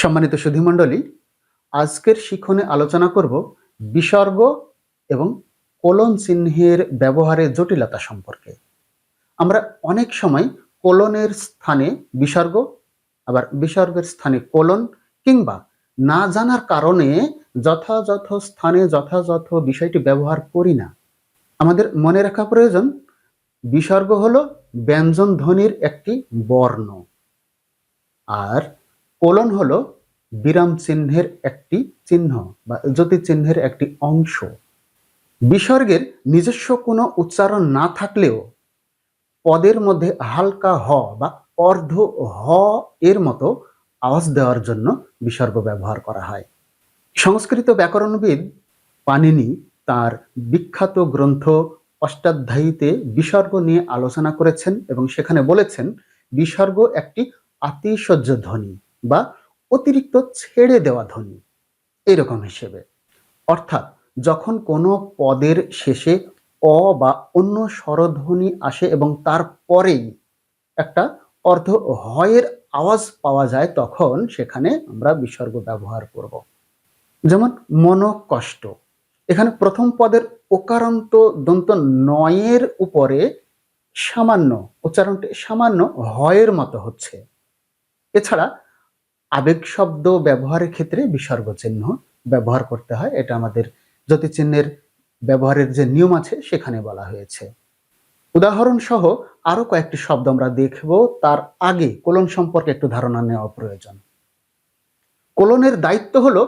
সম্মানিত সুধীমণ্ডলী, আজকের শিক্ষণে আলোচনা করব বিসর্গ এবং কোলন চিহ্নের ব্যবহারের জটিলতা সম্পর্কে। আমরা অনেক সময় কোলনের স্থানে বিসর্গ, আবার বিসর্গের স্থানে কোলন কিংবা না জানার কারণে যথাযথ স্থানে যথাযথ বিষয়টি ব্যবহার করি না। আমাদের মনে রাখা প্রয়োজন, বিসর্গ হলো ব্যঞ্জন ধ্বনির একটি বর্ণ। আর কোলন হলো বিরাম চিহ্নের একটি চিহ্ন বা জ্যোতি চিহ্নের একটি অংশ। বিসর্গের নিজস্ব কোনো উচ্চারণ না থাকলেও পদের মধ্যে হালকা হ বা অর্ধ হ এর মতো আওয়াজ দেওয়ার জন্য বিসর্গ ব্যবহার করা হয়। সংস্কৃত ব্যাকরণবিদ পানিনি তার বিখ্যাত গ্রন্থ অষ্টাধ্যায়ীতে বিসর্গ নিয়ে আলোচনা করেছেন এবং সেখানে বলেছেন, বিসর্গ একটি আতিশয্য ধ্বনি বা অতিরিক্ত ছেড়ে দেওয়া ধ্বনি এরকম হিসেবে। অর্থাৎ যখন কোনো পদের শেষে অ বা অন্য স্বরধ্বনি আসে এবং তারপরেই একটা অর্ধ হয়ের আওয়াজ পাওয়া যায়, তখন সেখানে আমরা বিসর্গ ব্যবহার করব। যেমন মন কষ্ট এখানে প্রথম পদের ওকারান্ত দন্ত নয়ের উপরে সামান্য, উচ্চারণটি সামান্য হয়ের মতো হচ্ছে। এছাড়া আবেগ শব্দ ব্যবহারের ক্ষেত্রে বিসর্গ চিহ্ন ব্যবহার করতে হয়। এটা আমাদের জ্যোতি চিহ্নের ব্যবহারের যে নিয়ম আছে, সেখানে বলা হয়েছে। উদাহরণ সহ আরও কয়েকটি শব্দ আমরা দেখব। তার আগে কোলন সম্পর্কে একটু ধারণা নেওয়া প্রয়োজন। কোলনের দায়িত্ব হলো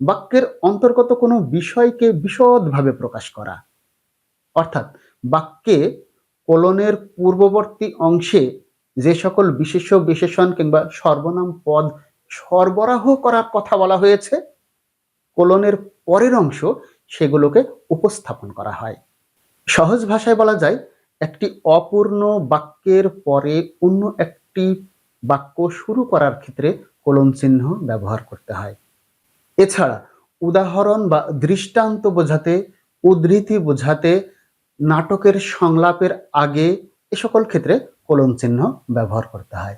বাক্যের অন্তর্গত কোনো বিষয়কে বিশদভাবে প্রকাশ করা। অর্থাৎ বাক্যে কোলনের পূর্ববর্তী অংশে যে সকল বিশেষ বিশেষণ কিংবা সর্বনাম পদ সরবরাহ করার কথা বলা হয়েছে। কোলনের পরের অংশ সেগুলোকে উপস্থাপন করা হয়। সহজ ভাষায় বলা যায়, একটি অপূর্ণ বাক্যের পরে অন্য একটি বাক্য শুরু করার ক্ষেত্রে কোলন চিহ্ন ব্যবহার করতে হয়। এছাড়া উদাহরণ বা দৃষ্টান্ত বোঝাতে, উদ্ধৃতি বোঝাতে, নাটকের সংলাপের আগে এ সকল ক্ষেত্রে কোলন চিহ্ন ব্যবহার করতে হয়।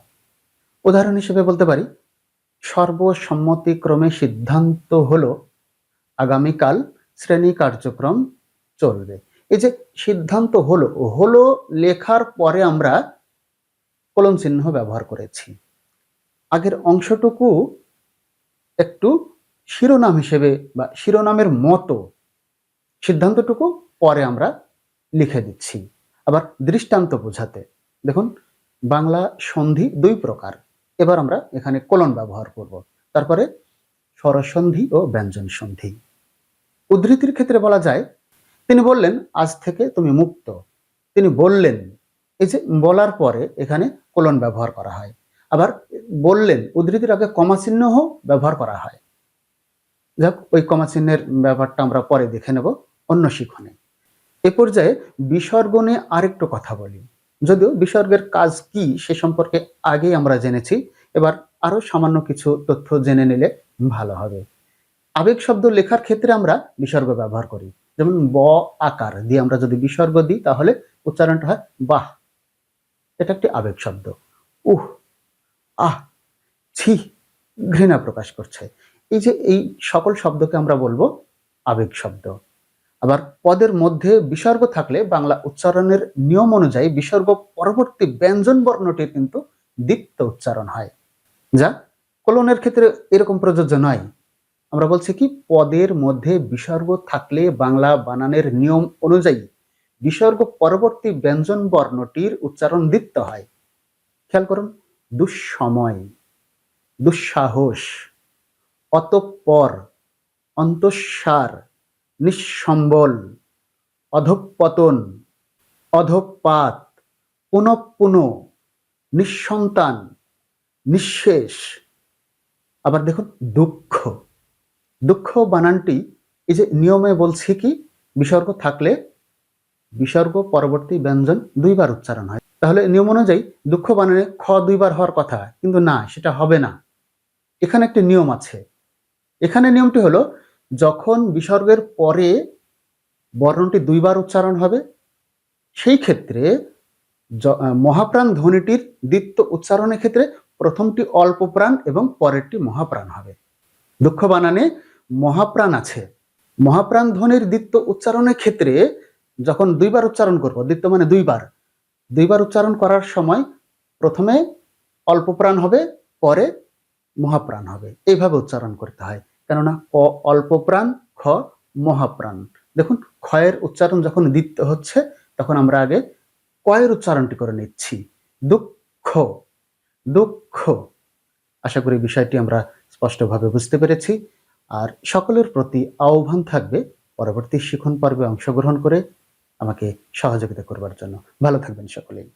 উদাহরণ হিসেবে বলতে পারি সর্বসম্মতিক্রমে সিদ্ধান্ত হলো, আগামীকাল শ্রেণি কার্যক্রম চলবে। এই যে সিদ্ধান্ত হলো হলো লেখার পরে আমরা কলম চিহ্ন ব্যবহার করেছি। আগের অংশটুকু একটু শিরোনাম হিসেবে বা শিরোনামের মতো সিদ্ধান্তটুকু পরে আমরা লিখে দিচ্ছি। আবার দৃষ্টান্ত বোঝাতে। দেখুন, বাংলা সন্ধি দুই প্রকার। এবার আমরা এখানে কোলন ব্যবহার করব। তারপরে স্বরসন্ধি ও ব্যঞ্জন সন্ধি উদ্ধৃতির ক্ষেত্রে বলা যায়, তিনি বললেন, আজ থেকে তুমি মুক্ত। তিনি বললেন, এই যে বলার পরে এখানে কোলন ব্যবহার করা হয়। আবার বললেন, উদ্ধৃতির আগে কমা চিহ্নও ব্যবহার করা হয়। যাক, ওই কমা চিহ্নের ব্যাপারটা আমরা পরে দেখে নেব অন্য শিখনে। এ পর্যায়ে বিসর্গ নিয়ে আরেকটু কথা বলি। যদিও বিসর্গের কাজ কি সে সম্পর্কে আগেই আমরা জেনেছি, এবার আরও সামান্য কিছু তথ্য জেনে নিলে ভালো হবে। আবেগ শব্দ লেখার ক্ষেত্রে আমরা বিসর্গ ব্যবহার করি, যেমন ব আকার দিয়ে আমরা যদি বিসর্গ দিই, তাহলে উচ্চারণটা হয় বাহ। এটা একটি আবেগ শব্দ। উহ, আহ, ছি, ঘৃণা প্রকাশ করছে। এই যে এই সকল শব্দকে আমরা বলব আবেগ শব্দ। আবার পদের মধ্যে বিসর্গ থাকলে বাংলা উচ্চারণের নিয়ম অনুযায়ী বিসর্গ পরবর্তী ব্যঞ্জন বর্ণটির কিন্তু দীপ্ত উচ্চারণ হয়। যা কোলনের ক্ষেত্রে এরকম প্রযোজ্য নয়। আমরা বলছি কি, পদের মধ্যে বিসর্গ থাকলে বাংলা বানানের নিয়ম অনুযায়ী বিসর্গ পরবর্তী ব্যঞ্জন বর্ণটির উচ্চারণ দীপ্ত হয়। খেয়াল করুন, দুঃসময়, দুঃসাহস, অতঃপর, অন্তঃসার নিঃসম্বল, অধঃপতন, অধপাত, পুনঃপুন, নিঃসন্তান, নিঃশেষ। আবার দেখুন, দুঃখ। দুঃখ বানানটি এই যে নিয়মে বলছে কি, বিসর্গ থাকলে বিসর্গ, পরবর্তী ব্যঞ্জন দুইবার উচ্চারণ হয়। তাহলে নিয়ম অনুযায়ী দুঃখ বানানে খ দুইবার হওয়ার কথা, কিন্তু না, সেটা হবে না। এখানে একটি নিয়ম আছে। এখানে নিয়মটি হলো যখন বিসর্গের পরে বর্ণটি দুইবার উচ্চারণ হবে, সেই ক্ষেত্রে মহাপ্রাণ ধ্বনিটির দ্বিত্ব উচ্চারণের ক্ষেত্রে প্রথমটি অল্প প্রাণ এবং পরেরটি মহাপ্রাণ হবে। দুঃখ বানানে, মহাপ্রাণ আছে। মহাপ্রাণ ধ্বনির দ্বিত্ব উচ্চারণের ক্ষেত্রে যখন দুইবার উচ্চারণ করব, দ্বিত্ব মানে দুইবার দুইবার উচ্চারণ করার সময় প্রথমে অল্প প্রাণ হবে, পরে মহাপ্রাণ হবে। এইভাবে উচ্চারণ করতে হয়। কেননা ক অল্প প্রাণ, খ মহাপ্রাণ। দেখুন, ক্ষয়ের উচ্চারণ যখন দ্বিত্ব হচ্ছে, তখন আমরা আগে কয়ের উচ্চারণটি করে নিচ্ছি। দুঃখ দুঃখ। আশা করি বিষয়টি আমরা স্পষ্টভাবে বুঝতে পেরেছি। আর সকলের প্রতি আহ্বান থাকবে, পরবর্তী শিখন পর্বে অংশগ্রহণ করে আমাকে সহযোগিতা করবার জন্য। ভালো থাকবেন সকলেই।